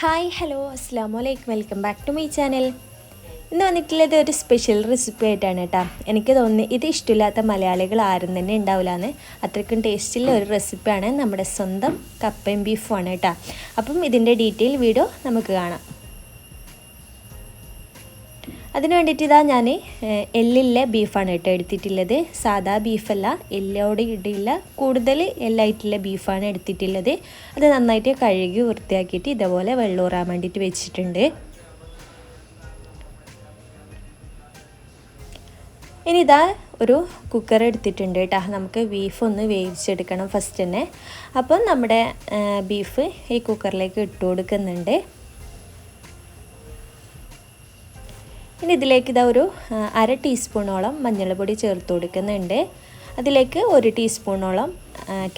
Hi hello അസ്സാം വലൈക്കും welcome back to my channel ഇന്ന് വന്നിട്ടുള്ളത് ഒരു സ്പെഷ്യൽ റെസിപ്പി ആയിട്ടാണ് കേട്ടോ എനിക്ക് തോന്നുന്നു ഇത് ഇഷ്ടമില്ലാത്ത മലയാളികൾ ആരും തന്നെ ഉണ്ടാവില്ല എന്ന് അത്രയ്ക്കും ടേസ്റ്റുള്ള ഒരു റെസിപ്പിയാണ് നമ്മുടെ സ്വന്തം കപ്പയും ബീഫുമാണ് കേട്ടോ അപ്പം ഇതിന്റെ ഡീറ്റെയിൽ വീഡിയോ നമുക്ക് കാണാം. അതിന് വേണ്ടിയിട്ട് ഇതാ ഞാൻ എല്ലില്ല ബീഫാണ് കേട്ടോ എടുത്തിട്ടുള്ളത്. സാധാ ബീഫല്ല എല്ലോട് ഇടില്ല കൂടുതൽ എല്ലായിട്ടുള്ള ബീഫാണ് എടുത്തിട്ടുള്ളത്. അത് നന്നായിട്ട് കഴുകി വൃത്തിയാക്കിയിട്ട് ഇതേപോലെ വെള്ളൂറാൻ വേണ്ടിയിട്ട് വെച്ചിട്ടുണ്ട്. ഇനി ഇതാ ഒരു കുക്കർ എടുത്തിട്ടുണ്ട് കേട്ടോ. നമുക്ക് ബീഫ് ഒന്ന് വേവിച്ചെടുക്കണം ഫസ്റ്റ് തന്നെ. അപ്പം നമ്മുടെ ബീഫ് ഈ കുക്കറിലേക്ക് ഇട്ട് കൊടുക്കുന്നുണ്ട്. ഇനി ഇതിലേക്ക് ഇതാ ഒരു അര ടീസ്പൂണോളം മഞ്ഞൾപ്പൊടി ചേർത്ത് കൊടുക്കുന്നുണ്ട്. അതിലേക്ക് ഒരു ടീസ്പൂണോളം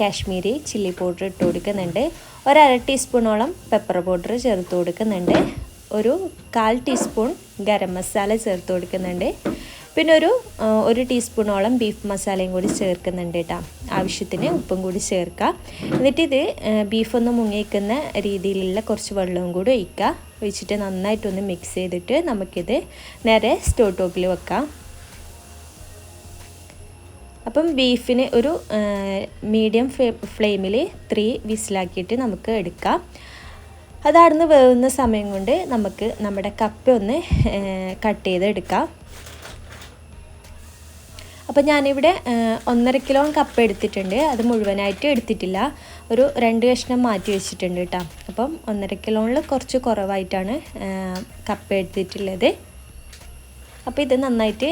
കാശ്മീരി ചില്ലി പൗഡർ ഇട്ട് കൊടുക്കുന്നുണ്ട്. ഒരര ടീസ്പൂണോളം പെപ്പർ പൗഡർ ചേർത്ത് കൊടുക്കുന്നുണ്ട്. ഒരു കാൽ ടീസ്പൂൺ ഗരം മസാല ചേർത്ത് കൊടുക്കുന്നുണ്ട്. പിന്നെ ഒരു ഒരു ടീസ്പൂണോളം ബീഫ് മസാലയും കൂടി ചേർക്കുന്നുണ്ട് കേട്ടോ. ആവശ്യത്തിന് ഉപ്പും കൂടി ചേർക്കുക എന്നിട്ട് ഇത് ബീഫ് ഒന്ന് മുങ്ങിക്കുന്ന രീതിയിലുള്ള കുറച്ച് വെള്ളവും കൂടി ഒഴിക്കുക ഒഴിച്ചിട്ട് നന്നായിട്ടൊന്ന് മിക്സ് ചെയ്തിട്ട് നമുക്കിത് നേരെ സ്റ്റോ ടോപ്പിൽ വെക്കാം. അപ്പം ബീഫിന് ഒരു മീഡിയം ഫ്ലെയിമിൽ ത്രീ വിസിലാക്കിയിട്ട് നമുക്ക് എടുക്കാം. അതാടുന്ന് വേവുന്ന സമയം കൊണ്ട് നമുക്ക് നമ്മുടെ കപ്പ ഒന്ന് കട്ട് ചെയ്തെടുക്കാം. അപ്പോൾ ഞാനിവിടെ ഒന്നര കിലോ കപ്പ എടുത്തിട്ടുണ്ട്. അത് മുഴുവനായിട്ട് എടുത്തിട്ടില്ല. ഒരു രണ്ട് കഷ്ണം മാറ്റി വെച്ചിട്ടുണ്ട് കേട്ടോ. അപ്പം ഒന്നര കിലോണിൽ കുറച്ച് കുറവായിട്ടാണ് കപ്പ എടുത്തിട്ടുള്ളത്. അപ്പോൾ ഇത് നന്നായിട്ട്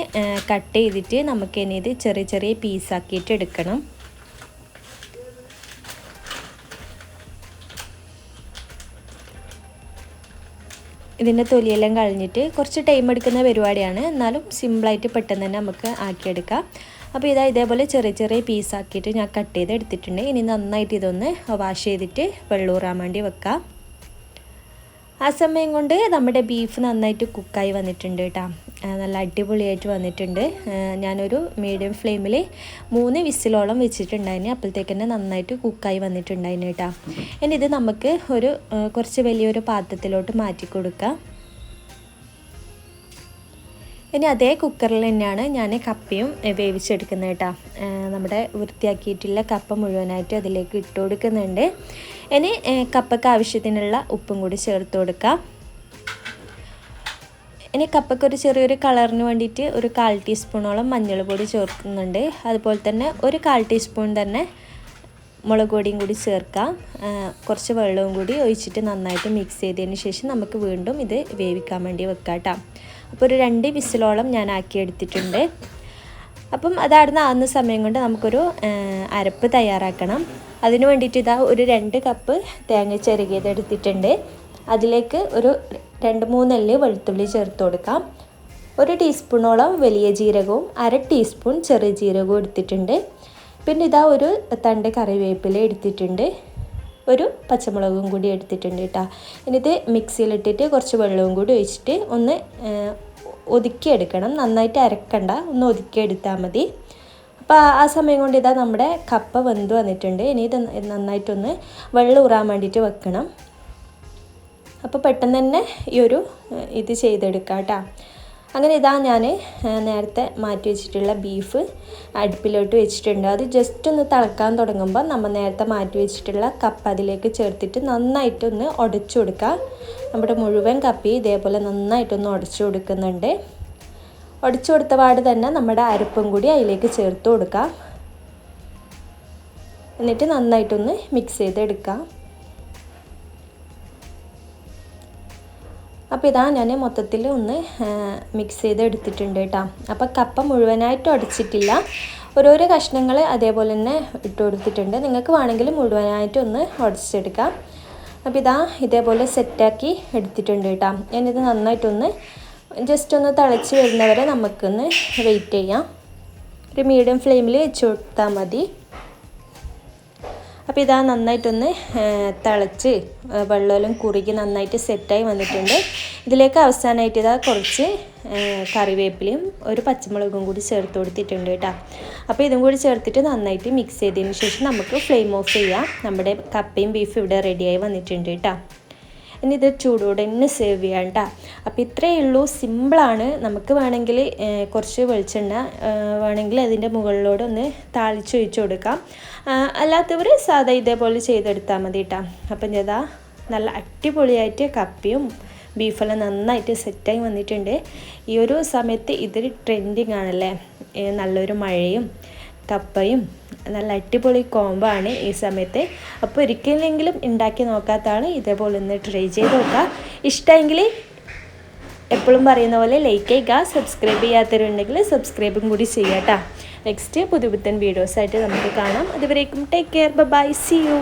കട്ട് ചെയ്തിട്ട് നമുക്ക് ഇനി ഇത് ചെറിയ ചെറിയ പീസാക്കിയിട്ട് എടുക്കണം. ഇതിന്റെ തൊലിയെല്ലാം കളഞ്ഞിട്ട് കുറച്ച് ടൈം എടുക്കുന്ന പരിപാടിയാണ്. എന്നാലും സിമ്പിളായിട്ട് പെട്ടെന്ന് തന്നെ നമുക്ക് ആക്കിയെടുക്കാം. അപ്പോൾ ഇതാ ഇതേപോലെ ചെറിയ ചെറിയ പീസാക്കിയിട്ട് ഞാൻ കട്ട് ചെയ്ത് എടുത്തിട്ടുണ്ട്. ഇനി നന്നായിട്ട് ഇതൊന്ന് വാഷ് ചെയ്തിട്ട് വെള്ളൂറാൻ വേണ്ടി വെക്കാം. ആ സമയം കൊണ്ട് നമ്മുടെ ബീഫ് നന്നായിട്ട് കുക്കായി വന്നിട്ടുണ്ട് കേട്ടോ. നല്ല അടിപൊളിയായിട്ട് വന്നിട്ടുണ്ട്. ഞാനൊരു മീഡിയം ഫ്ലെയിമിൽ മൂന്ന് വിസിലോളം വെച്ചിട്ടുണ്ടായിരുന്നു അപ്പോഴത്തേക്ക് തന്നെ നന്നായിട്ട് കുക്കായി വന്നിട്ടുണ്ടായിരുന്നു കേട്ടോ. ഇനി ഇത് നമുക്ക് ഒരു കുറച്ച് വലിയൊരു പാത്രത്തിലോട്ട് മാറ്റി കൊടുക്കാം. ഇനി അതേ കുക്കറിൽ തന്നെയാണ് ഞാൻ കപ്പയും വേവിച്ചെടുക്കുന്നത് കേട്ടോ. നമ്മുടെ വൃത്തിയാക്കിയിട്ടുള്ള കപ്പ മുഴുവനായിട്ട് അതിലേക്ക് ഇട്ട് കൊടുക്കുന്നുണ്ട്. ഇനി കപ്പയ്ക്ക് ആവശ്യത്തിനുള്ള ഉപ്പും കൂടി ചേർത്ത് കൊടുക്കാം. ഇനി കപ്പയ്ക്ക് ഒരു ചെറിയൊരു കളറിന് വേണ്ടിയിട്ട് ഒരു കാൽ ടീസ്പൂണോളം മഞ്ഞൾപ്പൊടി പൊടി ചേർക്കുന്നുണ്ട്. അതുപോലെ തന്നെ ഒരു കാൽ ടീസ്പൂൺ തന്നെ മുളക് പൊടിയും കൂടി ചേർക്കാം. കുറച്ച് വെള്ളവും കൂടി ഒഴിച്ചിട്ട് നന്നായിട്ട് മിക്സ് ചെയ്തതിന് ശേഷം നമുക്ക് വീണ്ടും ഇത് വേവിക്കാൻ വേണ്ടി വെക്കാം കേട്ടോ അപ്പോൾ ഒരു രണ്ട് വിസിലോളം ഞാൻ ആക്കി എടുത്തിട്ടുണ്ട്. അപ്പം അതാടുന്ന ആവുന്ന സമയം കൊണ്ട് നമുക്കൊരു അരപ്പ് തയ്യാറാക്കണം. അതിന് വേണ്ടിയിട്ട് ഇതാ ഒരു രണ്ട് കപ്പ് തേങ്ങ ചെറുകിയത് എടുത്തിട്ടുണ്ട്. അതിലേക്ക് ഒരു രണ്ട് മൂന്നല്ലി വെളുത്തുള്ളി ചേർത്ത് കൊടുക്കാം. ഒരു ടീസ്പൂണോളം വലിയ ജീരകവും അര ടീസ്പൂൺ ചെറിയ ജീരകവും എടുത്തിട്ടുണ്ട്. പിന്നെ ഇതാ ഒരു തണ്ട് കറിവേപ്പില എടുത്തിട്ടുണ്ട്. ഒരു പച്ചമുളകും കൂടി എടുത്തിട്ടുണ്ട് കേട്ടോ. ഇനിയിത് മിക്സിയിലിട്ടിട്ട് കുറച്ച് വെള്ളവും കൂടി ഒഴിച്ചിട്ട് ഒന്ന് ഒതുക്കിയെടുക്കണം. നന്നായിട്ട് അരക്കണ്ട. ഒന്ന് ഒതുക്കിയെടുത്താൽ മതി. അപ്പോൾ ആ സമയം കൊണ്ട് ഇതാ നമ്മുടെ കപ്പ വെന്ത് വന്നിട്ടുണ്ട്. ഇനി ഇത് നന്നായിട്ടൊന്ന് വെള്ളം ഊറാൻ വേണ്ടിയിട്ട് വെക്കണം. അപ്പോൾ പെട്ടെന്ന് തന്നെ ഈ ഒരു ഇത് ചെയ്തെടുക്കാം കേട്ടോ അങ്ങനെ ഇതാ ഞാൻ നേരത്തെ മാറ്റി വെച്ചിട്ടുള്ള ബീഫ് അടുപ്പിലോട്ട് വെച്ചിട്ടുണ്ട്. അത് ജസ്റ്റ് ഒന്ന് തിളക്കാൻ തുടങ്ങുമ്പോൾ നമ്മൾ നേരത്തെ മാറ്റി വെച്ചിട്ടുള്ള കപ്പ് അതിലേക്ക് ചേർത്തിട്ട് നന്നായിട്ടൊന്ന് ഉടച്ചു കൊടുക്കുക നമ്മുടെ മുഴുവൻ കപ്പി ഇതേപോലെ നന്നായിട്ടൊന്ന് ഉടച്ചു കൊടുക്കുന്നുണ്ട്. ഉടച്ചു കൊടുത്ത പാട് തന്നെ നമ്മുടെ അരപ്പും കൂടി അതിലേക്ക് ചേർത്ത് കൊടുക്കാം. എന്നിട്ട് നന്നായിട്ടൊന്ന് മിക്സ് ചെയ്തെടുക്കാം. അപ്പോൾ ഇതാ ഞാൻ മൊത്തത്തിൽ ഒന്ന് മിക്സ് ചെയ്ത് എടുത്തിട്ടുണ്ട് കേട്ടോ. അപ്പോൾ കപ്പ മുഴുവനായിട്ട് ഉടച്ചിട്ടില്ല ഓരോരോ കഷ്ണങ്ങൾ അതേപോലെ തന്നെ ഇട്ട് കൊടുത്തിട്ടുണ്ട്. നിങ്ങൾക്ക് വേണമെങ്കിൽ മുഴുവനായിട്ട് ഒന്ന് ഉടച്ചെടുക്കാം അപ്പോൾ ഇതാ ഇതേപോലെ സെറ്റാക്കി എടുത്തിട്ടുണ്ട് കേട്ടോ. ഞാനിത് നന്നായിട്ടൊന്ന് ജസ്റ്റ് ഒന്ന് തിളച്ച് വരുന്നവരെ നമുക്കൊന്ന് വെയിറ്റ് ചെയ്യാം. ഒരു മീഡിയം ഫ്ലെയിമിൽ വെച്ച് കൊടുത്താൽ മതി. അപ്പോൾ ഇതാ നന്നായിട്ടൊന്ന് തിളച്ച് വെള്ളമെല്ലാം കുറുകി നന്നായിട്ട് സെറ്റായി വന്നിട്ടുണ്ട്. ഇതിലേക്ക് അവസാനമായിട്ട് ഇതാ കുറച്ച് കറിവേപ്പിലയും ഒരു പച്ചമുളകും കൂടി ചേർത്ത് കൊടുത്തിട്ടുണ്ട് കേട്ടോ. അപ്പോൾ ഇതും കൂടി ചേർത്തിട്ട് നന്നായിട്ട് മിക്സ് ചെയ്തതിന് ശേഷം നമുക്ക് ഫ്ലെയിം ഓഫ് ചെയ്യാം. നമ്മുടെ കപ്പയും ബീഫും ഇവിടെ റെഡിയായി വന്നിട്ടുണ്ട് കേട്ടോ. ഇനി ഇത് ചൂടോടെ തന്നെ സേവ് ചെയ്യാം കേട്ടോ അപ്പോൾ ഇത്രയേ ഉള്ളൂ. സിമ്പിളാണ് നമുക്ക് വേണമെങ്കിൽ കുറച്ച് വെളിച്ചെണ്ണ വേണമെങ്കിൽ അതിന്റെ മുകളിലൂടെ ഒന്ന് താളിച്ച് ഒഴിച്ചു കൊടുക്കാം അല്ലാത്തവർ സാധാ ഇതേപോലെ ചെയ്തെടുത്താൽ മതി കേട്ടോ അപ്പം ഇതാ നല്ല അടിപൊളിയായിട്ട് കപ്പിയും ബീഫെല്ലാം നന്നായിട്ട് സെറ്റായി വന്നിട്ടുണ്ട്. ഈ ഒരു സമയത്ത് ഇതൊരു ട്രെൻഡിങ് ആണല്ലേ? നല്ലൊരു മഴയും കപ്പയും നല്ല അടിപൊളി കോംബോ ആണ് ഈ സമയത്ത്. അപ്പോൾ ഒരിക്കലെങ്കിലും ഉണ്ടാക്കി നോക്കാത്തതാണ് ഇതേപോലെ ഒന്ന് ട്രൈ ചെയ്ത് നോക്കുക. ഇഷ്ടമെങ്കിൽ എപ്പോഴും പറയുന്ന പോലെ ലൈക്ക് ചെയ്യുക സബ്സ്ക്രൈബ് ചെയ്യാത്തവരുണ്ടെങ്കിൽ സബ്സ്ക്രൈബും കൂടി ചെയ്യുക കേട്ടോ. നെക്സ്റ്റ് പുതുപുത്തൻ വീഡിയോസായിട്ട് നമുക്ക് കാണാം. അതുവരേക്കും take care bye see you